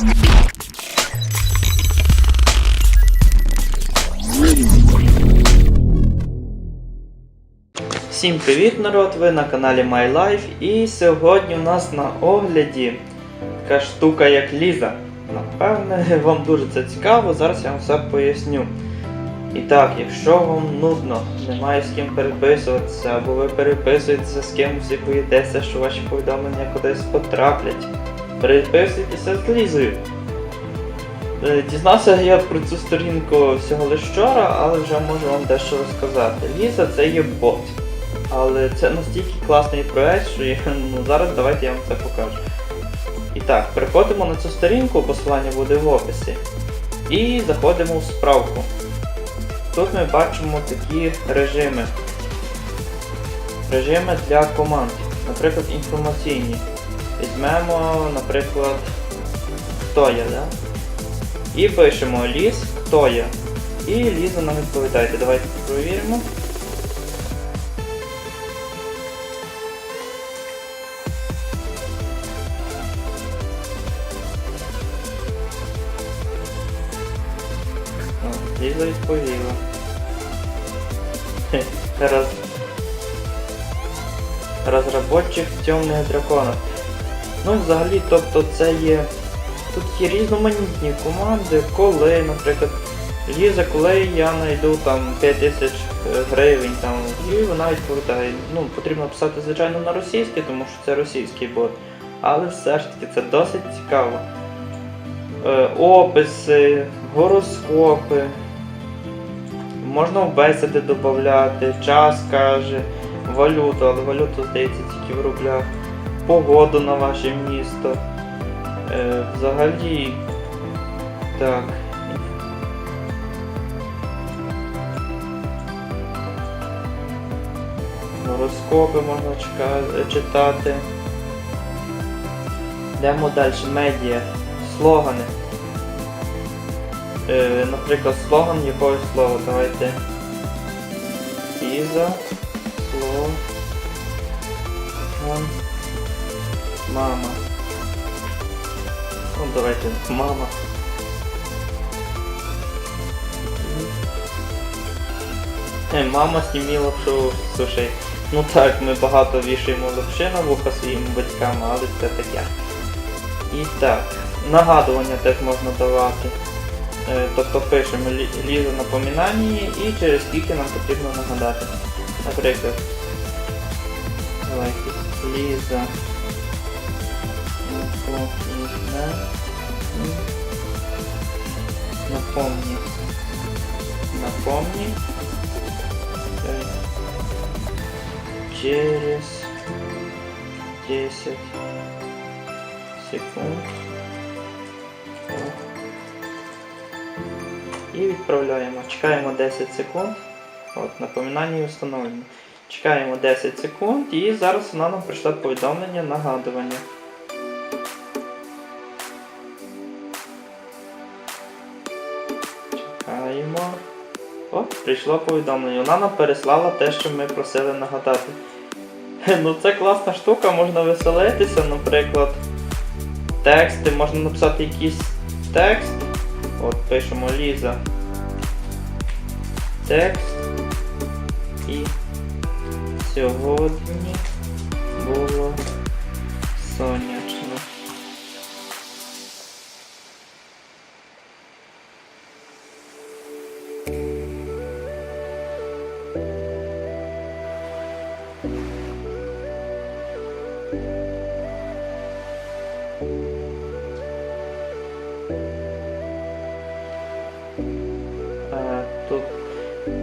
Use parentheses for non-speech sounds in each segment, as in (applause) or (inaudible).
Всім привіт, народ! Ви на каналі My Life і сьогодні у нас на огляді така штука як Ліза. Напевне, (laughs) вам дуже це цікаво, зараз я вам все поясню. І так, якщо вам нудно, немає з ким переписуватися, або ви переписуєтеся з кимось і боїтеся, що ваші повідомлення кудись потраплять, переписуйтеся з Лізою. Е, Дізнався я про цю сторінку всього лише вчора, але вже можу вам дещо розказати. Ліза це є бот. Але це настільки класний проект, що я, ну, зараз давайте я вам це покажу. І так, переходимо на цю сторінку, посилання буде в описі. І заходимо в справку. Тут ми бачимо такі режими. Режими для команд. Наприклад, інформаційні. Візьмемо, наприклад, хто я, да? І пишемо ліс, хто я. І Ліза нам відповідає. Давайте перевіримо. О, Ліза відповіла. Раз... Розработчик темних драконів. Ну, взагалі, тобто це є. Тут є різноманітні команди, коли, наприклад, Ліза, коли я знайду там 5000 гривень там, і вона відповідає. Ну, потрібно писати, звичайно, на російській, тому що це російський бот. Але все ж таки це досить цікаво. Е, описи, гороскопи. Можна в бесіди додати, час каже, валюту, але валюту здається тільки в рублях, погоду на ваше місто. Е, взагалі. Так. Гороскопи можна читати. Йдемо далі. Медіа. Слогани. Е, наприклад, слоган якогось слова. Давайте. Іза. Слоган. Мама. Ну, давайте мама. Е, мама снімі лапшу з сушей. Ну так, ми багато вішаємо лапши на вуха своїм батькам, але це таке. І так, нагадування теж можна давати. Е, тобто пишемо лі- Ліза напоминання і через скільки нам потрібно нагадати. Наприклад, давайте Ліза напоминання. Напомни. Напомни. Э, Через 10 секунд. І відправляємо. Чекаємо 10 секунд. От, напоминання встановлено. Чекаємо 10 секунд і зараз вона нам прийшла повідомлення нагадування. Чекаємо. О, прийшло повідомлення. Вона нам переслала те, що ми просили нагадати. Ну це класна штука, можна веселитися, наприклад. Тексти, можна написати якийсь текст. От пишемо Ліза. Текст. І сьогодні було сонячно. Тут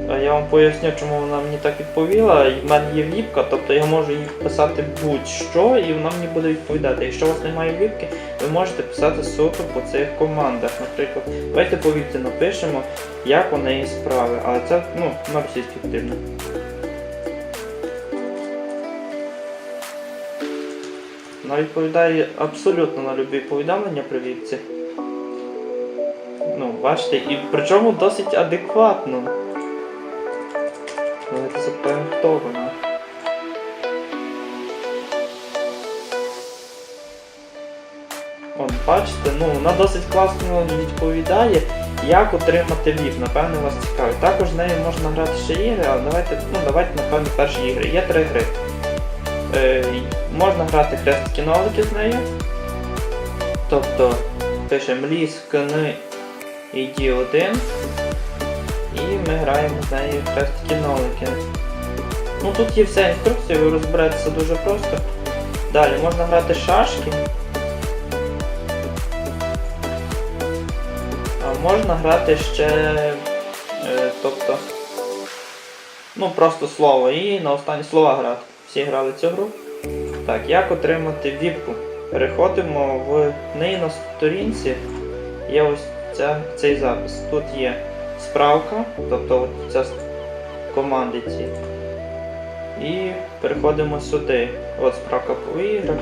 е, я вам поясню, чому вона мені так відповіла. В мене є віпка, тобто я можу їй писати будь-що, і вона мені буде відповідати. Якщо у вас немає віпки, ви можете писати суто по цих командах. Наприклад, давайте по напишемо, як у неї справи. Але це ну, на російській потрібно. Вона відповідає абсолютно на любі повідомлення при віпці. Ну, бачите, і причому досить адекватно. Давайте запитаємо, хто вона. Он, бачите, ну, вона досить класно відповідає, як отримати VIP, напевне, вас цікавить. Також з нею можна грати ще ігри, але давайте, ну, давайте, напевно, перші ігри. Є три гри. Е, можна грати хрестики-нолики з нею. Тобто пишемо ліс, кони і D1. І ми граємо з нею хрестики-нолики. Ну тут є вся інструкція, ви розберетеся дуже просто. Далі можна грати шашки. А можна грати ще, е, тобто, ну просто слово і на останні слова грати. Всі грали цю гру. Так, як отримати віпку? Переходимо в неї на сторінці. Є ось ця, цей запис. Тут є справка, тобто ця команди ці. І переходимо сюди. От справка по іграх.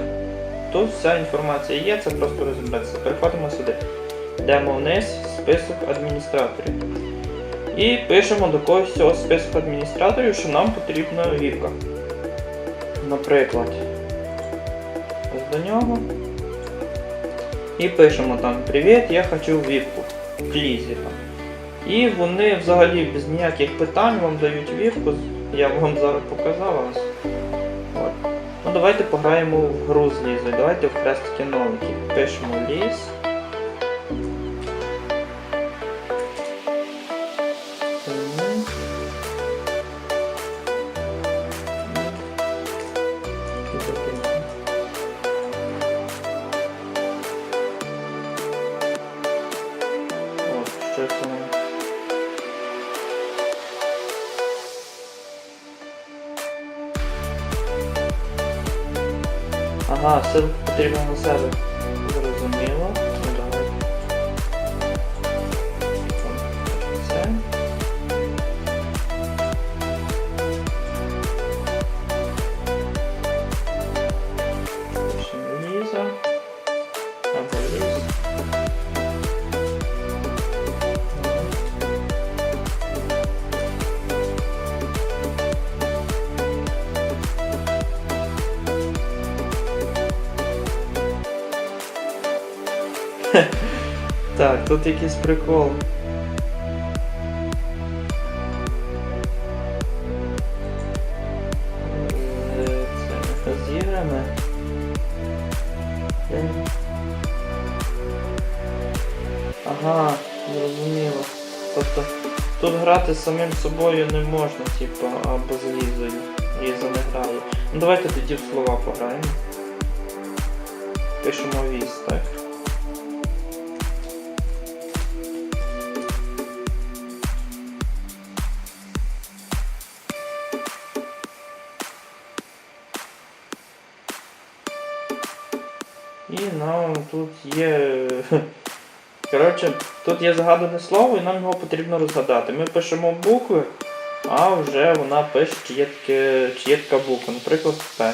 Тут вся інформація є, це просто розібратися. Переходимо сюди. Йдемо вниз, список адміністраторів. І пишемо до когось цього списку адміністраторів, що нам потрібна вірка. Наприклад, ось до нього. І пишемо там Привіт, я хочу вірку. В клізі там. І вони взагалі без ніяких питань вам дають вірку. Я вам зараз показав ось. Ну давайте пограємо в гру з лізою. Давайте в хрестики новики. Пишемо ліс. От, що це нам? Ага, все Так, тут якийсь прикол. Е, Це з іграми. Ага, зрозуміло. Тобто тут грати самим собою не можна, типу, або з Лізою. Ліза не грає. Ну давайте тоді в слова пограємо. Пишемо віз, так. Нам тут є. (laughs) Коротше, тут є загадане слово і нам його потрібно розгадати. Ми пишемо букви, а вже вона пише, чи є, таке, чи є така буква, наприклад, П.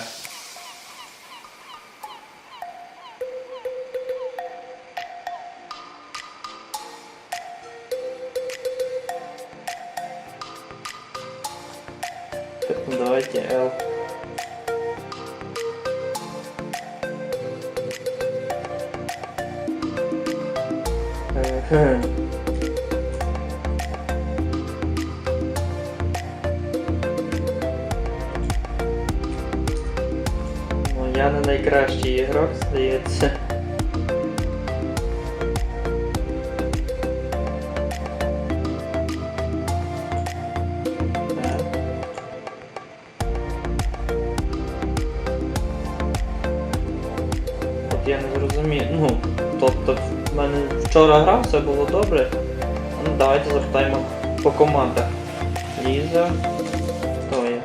Ну, я не найкращий ігрок, здається. Вчора грав, все було добре. Ну, давайте запитаємо по командах. Ліза. Хто є?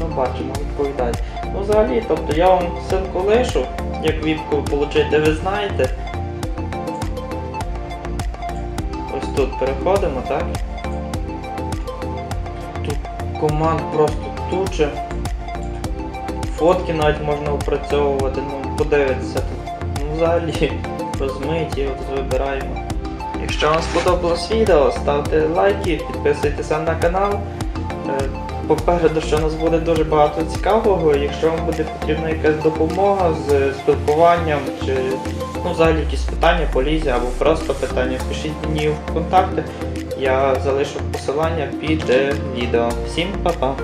Ну, бачимо, відповідають. Ну, взагалі, тобто я вам ссылку лишу, як віпку отримати, ви знаєте. Ось тут переходимо, так? Тут команд просто туча. Фотки навіть можна опрацьовувати, ну подивитися тут. Ну взагалі розмиті, от вибираємо. Якщо вам сподобалось відео, ставте лайки, підписуйтеся на канал. Е, попереду, що у нас буде дуже багато цікавого. Якщо вам буде потрібна якась допомога з спілкуванням чи ну, взагалі якісь питання по лізі або просто питання, пишіть мені в контакти. Я залишу посилання під е, відео. Всім па-па!